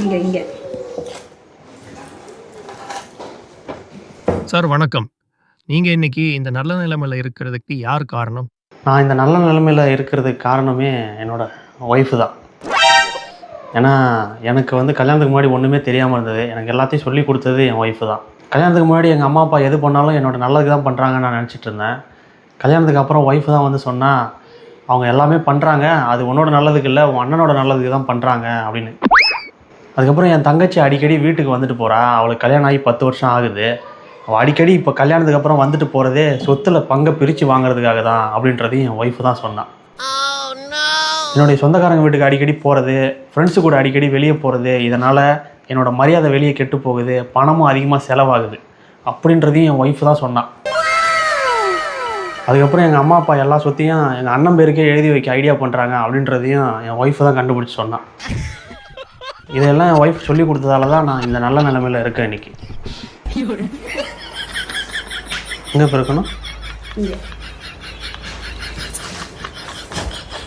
இங்கே இங்கே. சார் வணக்கம். நீங்கள் இன்னைக்கு இந்த நல்ல நிலைமையில் இருக்கிறதுக்கு யார் காரணம்? நான் இந்த நல்ல நிலைமையில் இருக்கிறதுக்கு காரணமே என்னோட ஒய்ஃபு தான். ஏன்னா எனக்கு வந்து கல்யாணத்துக்கு முன்னாடி ஒன்றுமே தெரியாமல் இருந்தது. எனக்கு எல்லாத்தையும் சொல்லி கொடுத்தது என் ஒய்ஃபு தான். கல்யாணத்துக்கு முன்னாடி எங்கள் அம்மா அப்பா எது பண்ணாலும் என்னோட நல்லதுக்கு தான் பண்ணுறாங்கன்னு நான் நினச்சிட்டு இருந்தேன். கல்யாணத்துக்கு அப்புறம் ஒய்ஃபு தான் வந்து சொன்னா அவங்க எல்லாமே பண்ணுறாங்க அது உன்னோட நல்லதுக்கு இல்லை உன் அண்ணனோட நல்லதுக்கு தான் பண்ணுறாங்க அப்படின்னு. அதுக்கப்புறம் என் தங்கச்சி அடிக்கடி வீட்டுக்கு வந்துட்டு போகிறா அவளுக்கு கல்யாணம் ஆகி பத்து வருஷம் ஆகுது. அவள் அடிக்கடி இப்போ கல்யாணத்துக்கு அப்புறம் வந்துட்டு போகிறதே சொத்தில் பங்கை பிரித்து வாங்குறதுக்காக தான் அப்படின்றதையும் என் ஒய்ஃபு தான் சொன்னான் என்னுடைய சொந்தக்காரங்க வீட்டுக்கு அடிக்கடி போகிறது ஃப்ரெண்ட்ஸு கூட அடிக்கடி வெளியே போகிறது இதனால் என்னோடய மரியாதை வெளியே கெட்டு போகுது பணமும் அதிகமாக செலவாகுது. அப்படின்றதையும் என் ஒய்ஃபு தான் சொன்னான் அதுக்கப்புறம் எங்கள் அம்மா அப்பா எல்லா சொத்தையும் எங்கள் அண்ணன் பேருக்கே எழுதி வைக்க ஐடியா பண்ணுறாங்க அப்படின்றதையும் என் ஒய்ஃபு தான் கண்டுபிடிச்சி சொன்னான் இதெல்லாம் ஒய்ஃப் சொல்லி கொடுத்ததால தான் நான் இந்த நல்ல நிலைமையில் இருக்கேன் இன்னைக்கு. எங்கே இங்கே.